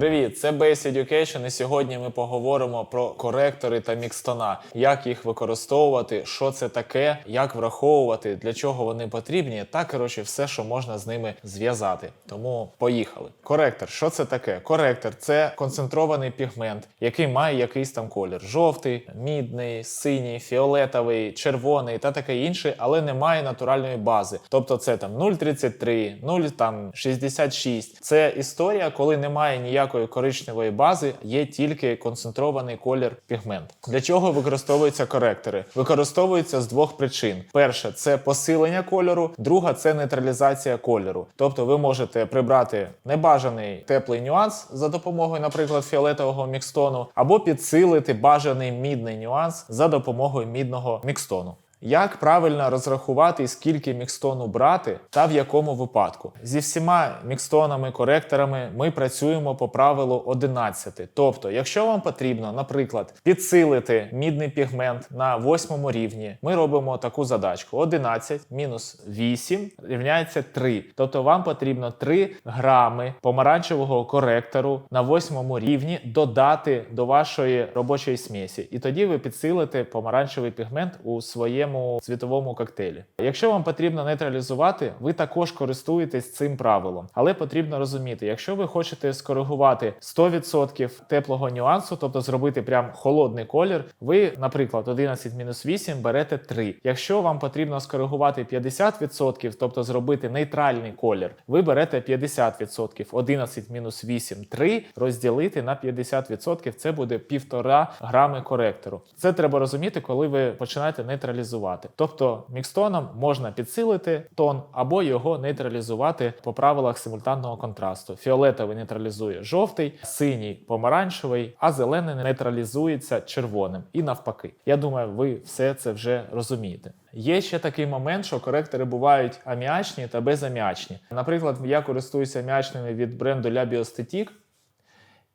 Привіт, це Base Education, і сьогодні ми поговоримо про коректори та мікстона, як їх використовувати, що це таке, як враховувати, для чого вони потрібні, та коротше, все, що можна з ними зв'язати. Тому поїхали. Коректор, що це таке? Коректор це концентрований пігмент, який має якийсь там колір: жовтий, мідний, синій, фіолетовий, червоний та таке інше, але не має натуральної бази. Тобто це там 0,33, 0, там 66. Це історія, коли немає ніякої коричневої бази, є тільки концентрований колір пігмент. Для чого використовуються коректори? Використовуються з двох причин: перше це посилення кольору, друга це нейтралізація кольору. Тобто ви можете прибрати небажаний теплий нюанс за допомогою, наприклад, фіолетового мікстону, або підсилити бажаний мідний нюанс за допомогою мідного мікстону. Як правильно розрахувати, скільки мікстону брати та в якому випадку? Зі всіма мікстонами, коректорами ми працюємо по правилу 11. Тобто, якщо вам потрібно, наприклад, підсилити мідний пігмент на восьмому рівні, ми робимо таку задачку: 11 мінус 8 рівняється 3. Тобто вам потрібно 3 грами помаранчевого коректору на восьмому рівні додати до вашої робочої смісі. І тоді ви підсилите помаранчевий пігмент у своєму цвітовому коктейлі. Якщо вам потрібно нейтралізувати, ви також користуєтесь цим правилом. Але потрібно розуміти, якщо ви хочете скоригувати 100% теплого нюансу, тобто зробити прям холодний колір, ви, наприклад, 11-8 берете 3. Якщо вам потрібно скоригувати 50%, тобто зробити нейтральний колір, ви берете 50%. 11 мінус 8 3 розділити на 50%, це буде 1,5 грами коректору. Це треба розуміти, коли ви починаєте нейтралізувати. Тобто мікстоном можна підсилити тон або його нейтралізувати по правилах симультанного контрасту. Фіолетовий нейтралізує жовтий, синій помаранчевий, а зелений нейтралізується червоним. І навпаки. Я думаю, ви все це вже розумієте. Є ще такий момент, що коректори бувають аміачні та безаміачні. Наприклад, я користуюся аміачними від бренду La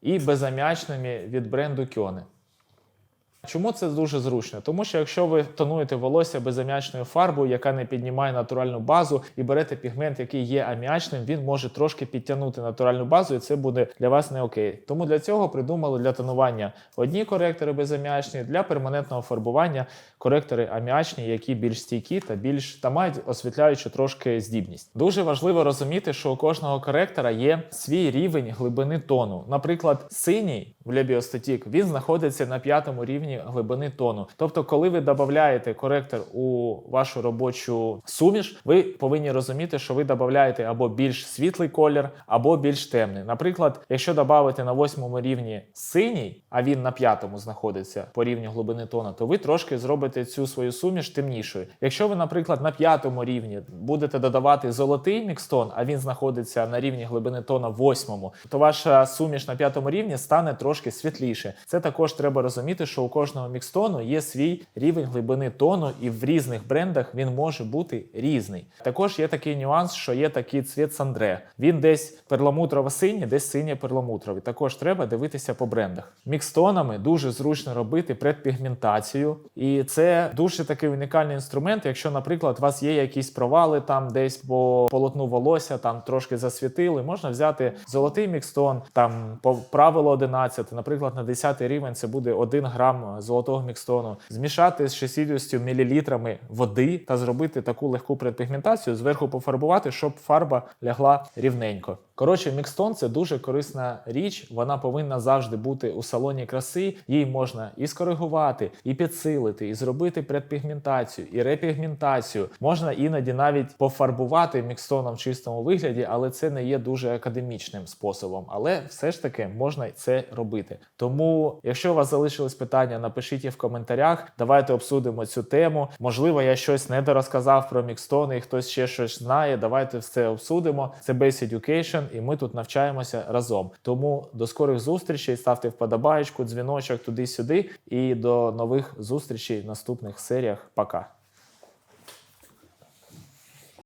і безаміачними від бренду Кьоне. Чому це дуже зручно? Тому що якщо ви тонуєте волосся безаміачною фарбою, яка не піднімає натуральну базу, і берете пігмент, який є аміачним, він може трошки підтягнути натуральну базу, і це буде для вас не окей. Тому для цього придумали для тонування одні коректори безаміачні, для перманентного фарбування коректори аміачні, які більш стійкі та більш та мають освітляючу трошки здібність. Дуже важливо розуміти, що у кожного коректора є свій рівень глибини тону. Наприклад, синій в Лебіостатік він знаходиться на п'ятому рівні глибини тону. Тобто, коли ви додаєте коректор у вашу робочу суміш, ви повинні розуміти, що ви додаєте або більш світлий колір, або більш темний. Наприклад, якщо додати на восьмому рівні синій, а він на п'ятому знаходиться по рівню глибини тону, то ви трошки зробите цю свою суміш темнішою. Якщо ви, наприклад, на п'ятому рівні будете додавати золотий мікстон, а він знаходиться на рівні глибини тона восьмому, то ваша суміш на п'ятому рівні стане трошки світліше. Це також треба розуміти, що у кожного мікстону є свій рівень глибини тону, і в різних брендах він може бути різний. Також є такий нюанс, що є такий цвіт Сандре. Він десь перламутрово-синій, десь синє перламутровий. Також треба дивитися по брендах. Мікстонами дуже зручно робити предпігментацію, і це дуже такий унікальний інструмент. Якщо, наприклад, у вас є якісь провали там десь по полотну волосся, там трошки засвітили, можна взяти золотий мікстон, там по правилу 11, наприклад, на 10 рівень це буде 1 грам золотого мікстону, змішати з 60 мл води та зробити таку легку предпігментацію, зверху пофарбувати, щоб фарба лягла рівненько. Коротше, мікстон це дуже корисна річ. Вона повинна завжди бути у салоні краси. Її можна і скоригувати, і підсилити, і зробити предпігментацію, і репігментацію. Можна іноді навіть пофарбувати мікстоном в чистому вигляді, але це не є дуже академічним способом. Але все ж таки можна це робити. Тому, якщо у вас залишились питання, напишіть їх в коментарях. Давайте обсудимо цю тему. Можливо, я щось недорозказав про мікстони, і хтось ще щось знає. Давайте все обсудимо. Це Base Education, і ми тут навчаємося разом. Тому до скорих зустрічей, ставте вподобаєчку, дзвіночок туди-сюди. І до нових зустрічей в наступних серіях. Пока.